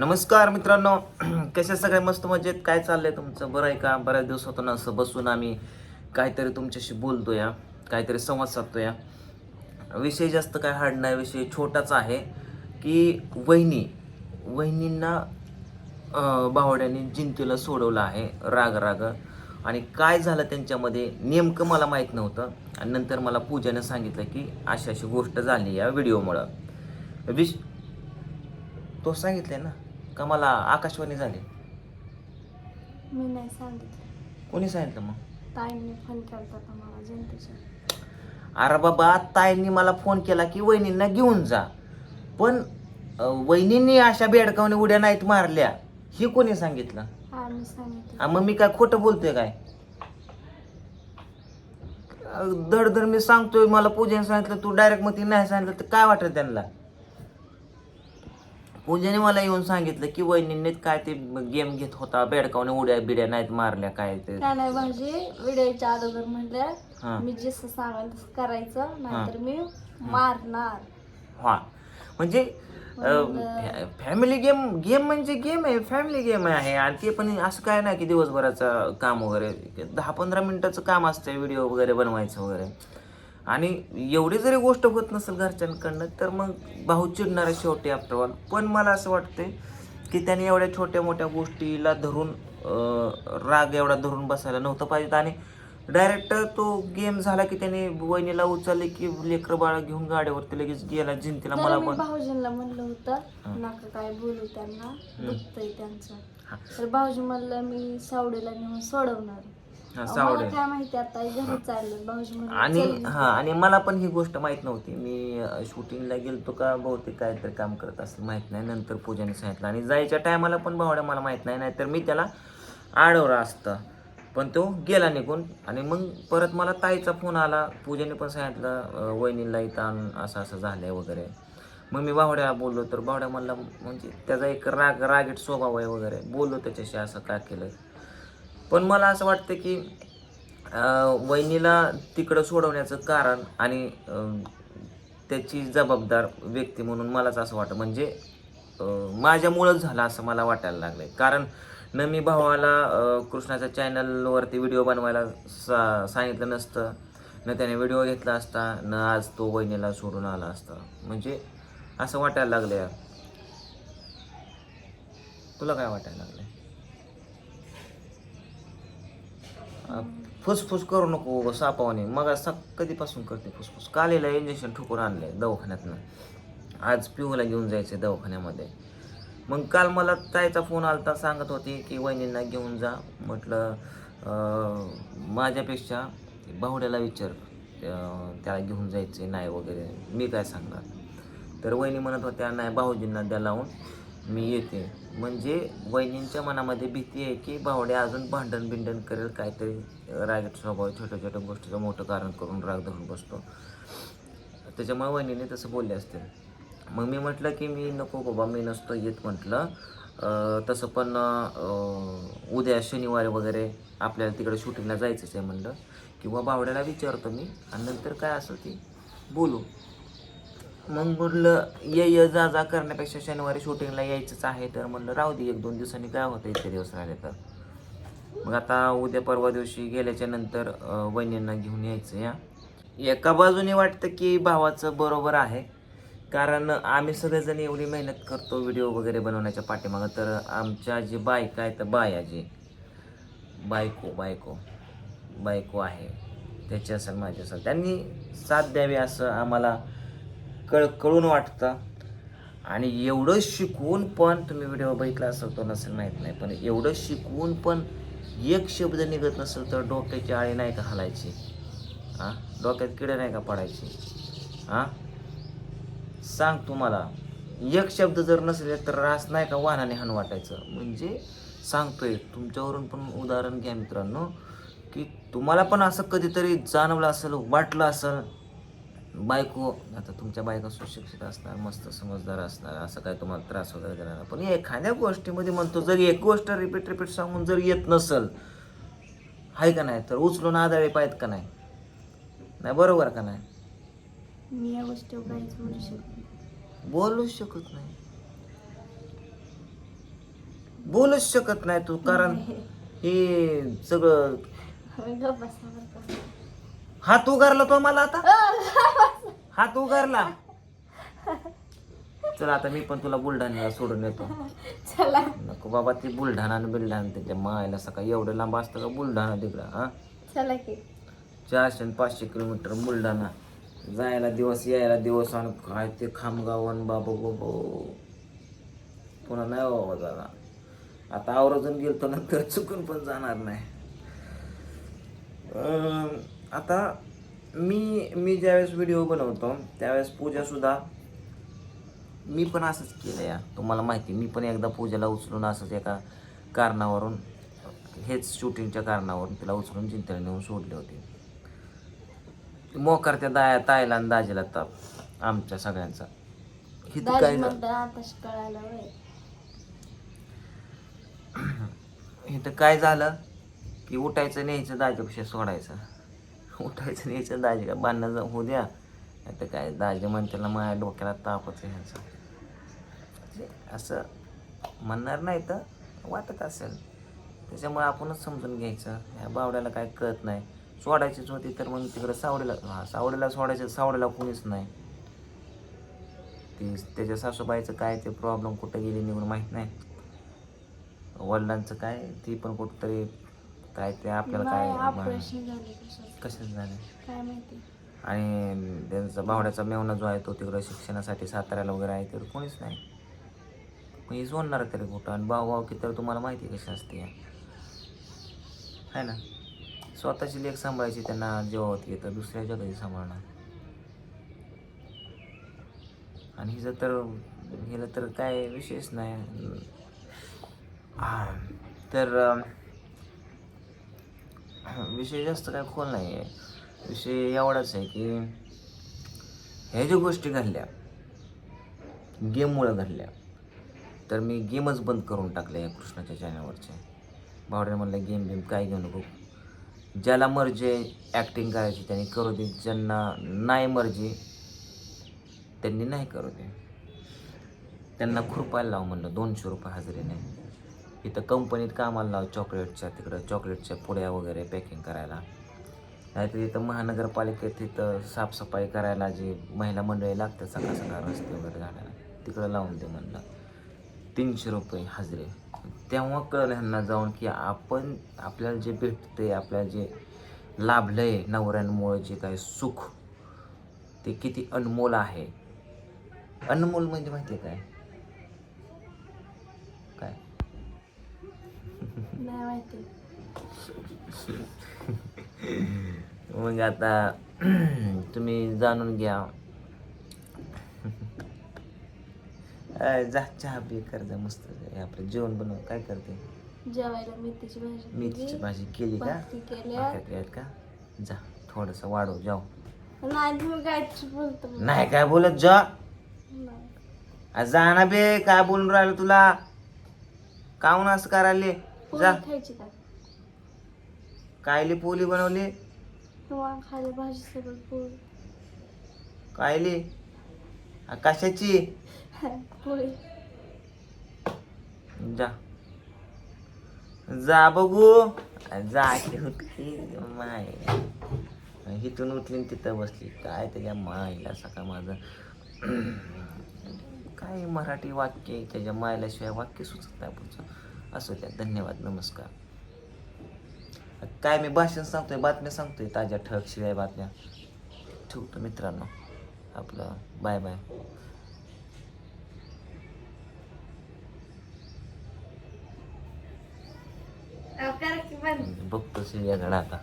नमस्कार मित्रांनो. कसे सगळे मस्त मजेत? काय चाललंय तुमचं? बरं आहे का? बऱ्याच दिवस होतो ना असं बसून आम्ही काहीतरी तुमच्याशी बोलतो या काहीतरी संवाद साधतो या विषय जास्त काय हार्ड नाही विषय छोटाच आहे की वहिनी वहिनींना अं, भावड्याने जिंतीला सोडवलं आहे राग राग. आणि काय झालं त्यांच्यामध्ये? नेमकं मला माहीत नव्हतं. आणि नंतर मला पूजाने सांगितलं की अशी अशी गोष्ट झाली या व्हिडिओमुळं विश तो सांगितलं ना? का मला आकाशवाणी झाली? मी नाही सांगितलं कोणी सांगितलं मग? ताईंनी फोन केला होता मला जयंतीच्या अरे बाबा ताईंनी मला फोन केला की वहिनींना घेऊन जा. पण अं, वहिनींनी अशा बेडकावने उड्या नाहीत मारल्या. हे कोणी सांगितलं? हा मी सांगितलं. आ, मग मी काय खोटं बोलतोय काय? धड धड मी सांगतोय मला पूजेने सांगितलं तू डायरेक्ट मग ती नाही सांगितलं तर काय वाटत त्यांना? पूजेने मला येऊन सांगितलं की वहिनींनी काय ते गेम घेत होता बेडकावने उड्या बिड्या नाहीत मारल्या काय ते. काय नाही भाऊजी व्हिडिओच्या अगोदर. मी जसं सांगाल तसं करायचं नाहीतर मी मारणार. हा. म्हणजे फॅमिली गेम गेम म्हणजे गेम आहे फॅमिली गेम आहे. आणि ते पण असं काय नाही की दिवसभराचं काम वगैरे दहा पंधरा मिनिटाचं काम असतं व्हिडिओ वगैरे बनवायचं वगैरे. आणि एवढी जरी गोष्ट होत नसेल घरच्यांकडनं तर मग भाऊ चिडणार आहे शेवटी आफ्टरऑल पण मला असं वाटतंय की त्याने एवढ्या छोट्या मोठ्या गोष्टीला धरून राग एवढा धरून बसायला नव्हतं पाहिजे. आणि डायरेक्ट तो गेम झाला की त्याने वहिनीला उचलले की लेकरं बाळ घेऊन गाडीवरती लगेच गेला जिंतीला मला पण. भाऊजींना म्हणलं होतं नका काय बोलू त्यांना दुखतंय. त्यांचं. तर भाऊजी म्हणलं मी सावडीला नेऊन सोडवणार. हा, अहो, सावडे मला काय माहिती आता घरी चाललं भाऊजी म्हणलं आणि चल. हा आणि मला पण ही गोष्ट माहीत नव्हती. मी शूटिंगला गेलतो का बहुतेक काहीतरी काम करत असेल माहीत नाही. नंतर पूजाने सांगितलं. आणि जायच्या टायमाला पण भावड्या मला माहीत नाही नाहीतर मी त्याला आडवलं असतं. पण तो गेला निघून. आणि मग परत मला ताईचा फोन आला. पूजाने पण सांगितलं अं, वहिनीला इथं आण असं असं झालंय वगैरे. मग मी बावड्याला बोललो तर बावड्या म्हणला म्हणजे त्याचा एक राग रागीट स्वभाव आहे वगैरे. बोललो त्याच्याशी असं का केलं पण मला असं वाटतं की वहिनीला तिकडं सोडवण्याचं कारण आणि त्याची जबाबदार व्यक्ती म्हणून मलाच असं वाटतं. म्हणजे माझ्यामुळंच झालं असं मला वाटायला लागलं आहे कारण न मी भावाला कृष्णाच्या चॅनलवरती व्हिडिओ बनवायला सा सांगितलं नसतं. न त्याने व्हिडिओ घेतला असता न आज तो वहिनीला सोडून आला असता. म्हणजे असं वाटायला लागलं आहे तुला काय वाटायला लागलंय अं, फुसफुस करू नको सापावाने. मग सा कधीपासून करते फुसफुस? कालेला इंजेक्शन ठोकून आहे दवाखान्यातनं. आज पिऊला घेऊन जायचं दवाखान्यामध्ये. मग काल मला ताईचा फोन आलता सांगत होती की वहिनींना घेऊन जा. म्हटलं माझ्यापेक्षा बाहुड्याला विचार त्याला घेऊन जायचं नाही वगैरे. मी काय सांगणार? तर वहिनी म्हणत होत्या नाही भाऊजींना द्या लावून. मी येते. म्हणजे वहिनींच्या मनामध्ये भीती आहे की बावड्या अजून भांडण बिंडण करेल काहीतरी रागट स्वभाव छोट्या छोट्या गोष्टीचं मोठं कारण करून राग धरून बसतो. त्याच्यामुळे वहिनीने तसं बोलले असते. मग मी म्हटलं की मी नको बाबा मी नसतो येत म्हटलं. तसं पण उद्या शनिवारी वगैरे आपल्याला तिकडे शूटिंगला जायचंच आहे म्हणलं. किंवा बावड्याला विचारतो मी. आणि नंतर काय असं ती बोलू. मग म्हटलं ये ये जा जा करण्यापेक्षा शनिवारी शूटिंगला यायचंच आहे. तर म्हणलं राहू दे एक दोन दिवसांनी काय होतं इतके दिवस राहिले तर? मग आता उद्या परवा दिवशी गेल्याच्यानंतर वहिनींना घेऊन यायचं या. एका बाजूने वाटतं की भावाचं बरोबर आहे. कारण आम्ही सगळेजण एवढी मेहनत करतो व्हिडिओ वगैरे बनवण्याच्या पाठीमागं. तर आमच्या जी बायका आहे तर बाया जी बायको बायको. बायको आहे. त्याची असेल माझी असेल. त्यांनी साथ द्यावी असं आम्हाला कळ कळून वाटतं. आणि एवढं शिकवून पण तुम्ही व्हिडिओ बघितला असेल तो नसेल माहीत नाही. पण एवढं शिकवून पण एक शब्द निघत नसेल तर डोक्याची आळी नाही का हलायची? हां डोक्यात किडे नाही का पडायची? हां सांग तुम्हाला एक शब्द जर नसेल तर रास नाही का वाहनाने हाण वाटायचं? म्हणजे सांगतोय तुमच्यावरून पण उदाहरण घ्या मित्रांनो की तुम्हाला पण असं कधीतरी जाणवलं असेल वाटलं असेल बायको आता तुमच्या बायका सुशिक्षित असणार मस्त समजदार असणार असं काय तुम्हाला त्रास वगैरे देणार. पण एखाद्या गोष्टीमध्ये म्हणतो जर एक गोष्ट रिपीट रिपीट सांगून जर येत नसल आहे का नाही तर उचलून आदळे पाहिजेत का नाही नाही बरोबर का नाही मी या गोष्टीवर काहीच बोलू शकत नाही. बोलूच शकत नाही बोलूच शकत नाही तू कारण हे सगळं गप्प का. हात उगारला तो मला आता? हात उगारला? चल आता मी पण तुला बुलढाण्याला सोडून येतो. चला. नको बाबा ते बुलढाणा आणि बिलढाणा त्याच्या मायला सकाळी एवढं लांब असतं का बुलढाणा तिकडं हा? चला की. चारशे आणि पाचशे किलोमीटर बुलढाणा. जायला दिवस यायला दिवस आणि काय ते खामगाव आणि बाबा बाबा. पुन्हा नाही बाबा जाणार. आता आवर्जून गेलतो नंतर चुकून पण जाणार नाही. आता मी मी ज्यावेळेस व्हिडिओ बनवतो त्यावेळेस पूजा सुद्धा मी पण असंच केलं या. तुम्हाला माहिती मी पण एकदा पूजाला उचलून असंच एका कारणावरून हेच शूटिंगच्या कारणावरून तिला उचलून चिंतेला नेऊन सोडले होते. मोकार त्या दाया ताईला आणि दाजीला ताप आमच्या सगळ्यांचा. हिथं काय इथं काय झालं? की उठायचं न्यायचं दाजीपेक्षा सोडायचं. उठायचं याच्या दाजी का बांधणं जाऊ होऊ द्या. आता काय दाजी म्हणते ना माझ्या डोक्याला तापच आहे ह्यांचा. म्हणजे असं म्हणणार नाही तर वाटत असेल. त्याच्यामुळे आपणच समजून घ्यायचं. ह्या बावड्याला काय कळत नाही. सोडायचीच होती तर मग तिकडं सावडीला हां सावडीला सोडायचं सावडीला कोणीच नाही. ती त्याच्या सासूबाईचं काय ते प्रॉब्लेम कुठं गेली निघून माहीत नाही. वडिलांचं काय ती पण कुठंतरी काय ते आपल्याला काय मा- ऑपरेशन झाले काय माहिती. आणि त्यांचा भावड्याचा मेवना जो आहे तो तिकडं शिक्षणासाठी साताऱ्याला वगैरे आहे तर कोणीच नाही. मग ही जोडणार तरी कुठं? आणि भाऊ भाऊ की तर तुम्हाला माहिती आहे कशी असते. आहे ना? स्वतःची लेख सांभाळायची त्यांना जेव्हा होती तर दुसऱ्या जगाची सांभाळणार. आणि हिचं तर हिला तर काय विशेष नाही. हा, तर अं, विषय जास्त काय खोल नाही आहे विषय एवढाच आहे की ह्या ज्या गोष्टी घडल्या गेममुळं घडल्या तर मी गेमच बंद करून टाकल्या या कृष्णाच्या चॅनलवरचे भावड्याने म्हणलं गेम बिम काय घेऊ नको. ज्याला मर्जी ॲक्टिंग करायची त्यांनी करू दे. ज्यांना नाही मर्जी त्यांनी नाही करू दे. त्यांना खुरपायला लाव म्हणलं दोनशे रुपये हजेरीने. इथं कंपनीत कामाला लाव चॉकलेटच्या तिकडं चॉकलेटच्या पुड्या वगैरे पॅकिंग करायला. नाहीतर इथं महानगरपालिकेत तिथं साफसफाई करायला जी महिला मंडळी लागतात सकाळ सकाळ रस्ते वगैरे झाडायला तिकडं लावून दे म्हणलं. तीनशे रुपये हजरे. तेव्हा कळलं ह्यांना जाऊन की आपण आपल्याला जे भेटते आपल्याला जे लाभलं आहे नवऱ्यांमुळे जे काय सुख ते किती अनमोल आहे. अनमोल म्हणजे माहिती आहे काय? नाही माहिती मग आता तुम्ही जाणून घ्या. जा चहा बी कर जा मस्त. आपलं जेवण बनव. काय करते? जेवायला मेथीची भाजी मेथीची केली. भाजी केली का? का? जा थोडंसं वाढव जाऊ. नाही काय बोलतो. मग. नाही काय बोलत जा. नाही. आ, जा ना बे काय बोलून राहिलं तुला? काहून असं करायले? पोळी जा खायची का? कायली पोली बनवली? तुम्हाला खायला भाजी सगळं पोळी. कायली? कशाची? पोळी. जा. जा बघू. जा की उठली माय. इथून उठली आणि तिथं बसली. काय त्याच्या मायला सकाळ माझं. काय मराठी वाक्य आहे, त्याच्या मायला शिवाय वाक्य सुचत नाही पुढचं. असू द्या. धन्यवाद. नमस्कार. काय मी भाषण सांगतोय बातम्या सांगतोय? ताज्या ठळक शिवाय बातम्या. ठेवतो मित्रांनो. आपलं बाय बाय. बघतो सिरिया आता.